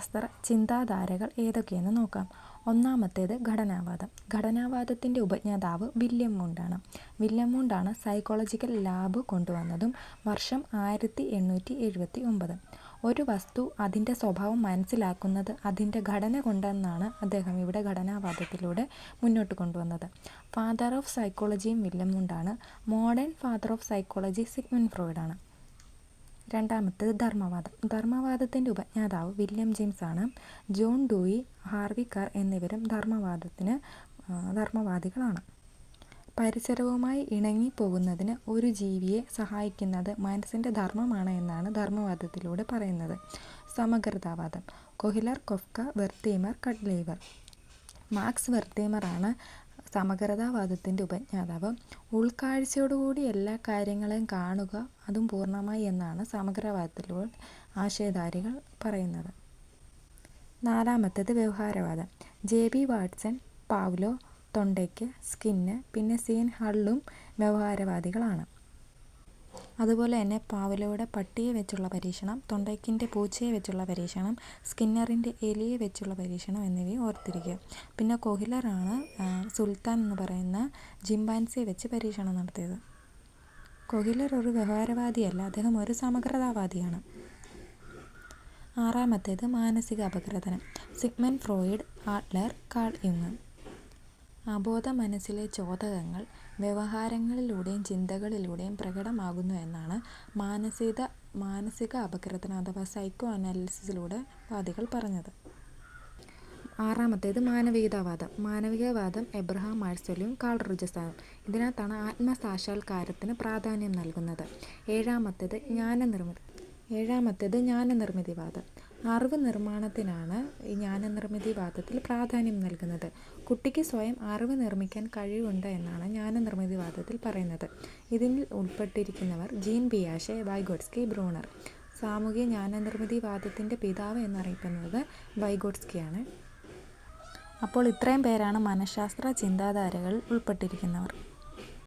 മനഃശാസ്ത്ര ചിന്താധാരകൾ ഏതൊക്കെയെന്ന് നോക്കാം. ഒന്നാമത്തേത് ഘടനാവാദം. ഘടനാവാദത്തിന്റെ ഉപജ്ഞാതാവ് വില്യം മുണ്ടാണ്. വില്യം മുണ്ടാണ് സൈക്കോളജിക്കൽ ലാബ് കൊണ്ടുവന്നതും വർഷം ആയിരത്തി എണ്ണൂറ്റി എഴുപത്തി ഒമ്പത് ഒരു വസ്തു അതിന്റെ സ്വഭാവം മനസ്സിലാക്കുന്നത് അതിന്റെ ഘടന കൊണ്ടെന്നാണ് അദ്ദേഹം ഇവിടെ ഘടനാവാദത്തിലൂടെ മുന്നോട്ട് കൊണ്ടുവന്നത്. ഫാദർ ഓഫ് സൈക്കോളജിയും William മുണ്ടാണ്. Modern father of psychology Sigmund ഫ്രോയിഡാണ്. രണ്ടാമത്തേത് ധർമ്മവാദം. ധർമ്മവാദത്തിന്റെ ഉപജ്ഞാതാവ് വില്യം ജെയിംസ് ആണ്. ജോൺ ഡൂയി ഹാർവി കാർ എന്നിവരും ധർമ്മവാദത്തിന് ധർമ്മവാദികളാണ്. പരിസരവുമായി ഇണങ്ങി പോകുന്നതിന് ഒരു ജീവിയെ സഹായിക്കുന്നത് മനസ്സിന്റെ ധർമ്മമാണ് എന്നാണ് ധർമ്മവാദത്തിലൂടെ പറയുന്നത്. സമഗ്രതാവാദം. കൊഹിലർ കൊഫ്ക വെർത്തീമർ കട്ലേവർ. മാക്സ് വെർത്തീമറാണ് സമഗ്രതാവാദത്തിന്റെ ഉപജ്ഞാതാവ്. ഉൾക്കാഴ്ചയോടുകൂടി എല്ലാ കാര്യങ്ങളെയും കാണുക അതും പൂർണമായി എന്നാണ് സമഗ്രവാദത്തിലൂടെ ആശയധാരികൾ പറയുന്നത്. നാലാമത്തേത് വ്യവഹാരവാദം. ജെ ബി വാട്സൺ പാവ്ലോ തൊണ്ടയ്ക്ക് സ്കിന്ന് പിന്നെ സീൻ ഹള്ളും വ്യവഹാരവാദികളാണ്. അതുപോലെ തന്നെ പാവലോയുടെ പട്ടിയെ വെച്ചുള്ള പരീക്ഷണം തൊണ്ടയ്ക്കിന്റെ പൂച്ചയെ വെച്ചുള്ള പരീക്ഷണം സ്കിന്നറിന്റെ എലിയെ വെച്ചുള്ള പരീക്ഷണം എന്നിവയും ഓർത്തിരിക്കുക. പിന്നെ കൊഹിലറാണ് സുൽത്താൻ എന്ന് പറയുന്ന ജിംബാൻസിയെ വെച്ച് പരീക്ഷണം നടത്തിയത്. കൊഹിലർ ഒരു വ്യവഹാരവാദിയല്ല അദ്ദേഹം ഒരു സമഗ്രതാവാദിയാണ്. ആറാമത്തേത് മാനസിക അപഗ്രഥനം സിഗ്മൻ ഫ്രോയിഡ് ആട്ട്ലർ കാൾ യുങ് അബോധ മനസ്സിലെ ചോദകങ്ങൾ വ്യവഹാരങ്ങളിലൂടെയും ചിന്തകളിലൂടെയും പ്രകടമാകുന്നു എന്നാണ് മാനസിക മാനസിക അപഗ്രഥനം അഥവാ സൈക്കോ അനാലിസിസിലൂടെ വാദികൾ പറഞ്ഞത്. ആറാമത്തേത് മാനവികതാവാദം. മാനവികവാദം എബ്രഹാം മാഴ്സലും കാൾ റുജസാനും ഇതിനകത്താണ് ആത്മസാക്ഷാത്കാരത്തിന് പ്രാധാന്യം നൽകുന്നത്. ഏഴാമത്തേത് ജ്ഞാനനിർമ്മിതി ഏഴാമത്തേത് ജ്ഞാനനിർമ്മിതിവാദം അറിവ് നിർമ്മാണത്തിനാണ് ഈ ജ്ഞാനനിർമ്മിതി വാദത്തിൽ പ്രാധാന്യം നൽകുന്നത്. കുട്ടിക്ക് സ്വയം അറിവ് നിർമ്മിക്കാൻ കഴിവുണ്ട് എന്നാണ് ജ്ഞാനനിർമ്മിതി വാദത്തിൽ പറയുന്നത്. ഇതിൽ ഉൾപ്പെട്ടിരിക്കുന്നവർ ജീൻ ബിയാഷെ വൈഗോഡ്സ്കി ബ്രൂണർ. സാമൂഹിക ജ്ഞാനനിർമ്മിതിവാദത്തിന്റെ പിതാവ് എന്നറിയപ്പെടുന്നത് ബൈഗോഡ്സ്കിയാണ് അപ്പോൾ ഇത്രയും പേരാണ് മനഃശാസ്ത്ര ചിന്താധാരകളിൽ ഉൾപ്പെട്ടിരിക്കുന്നവർ.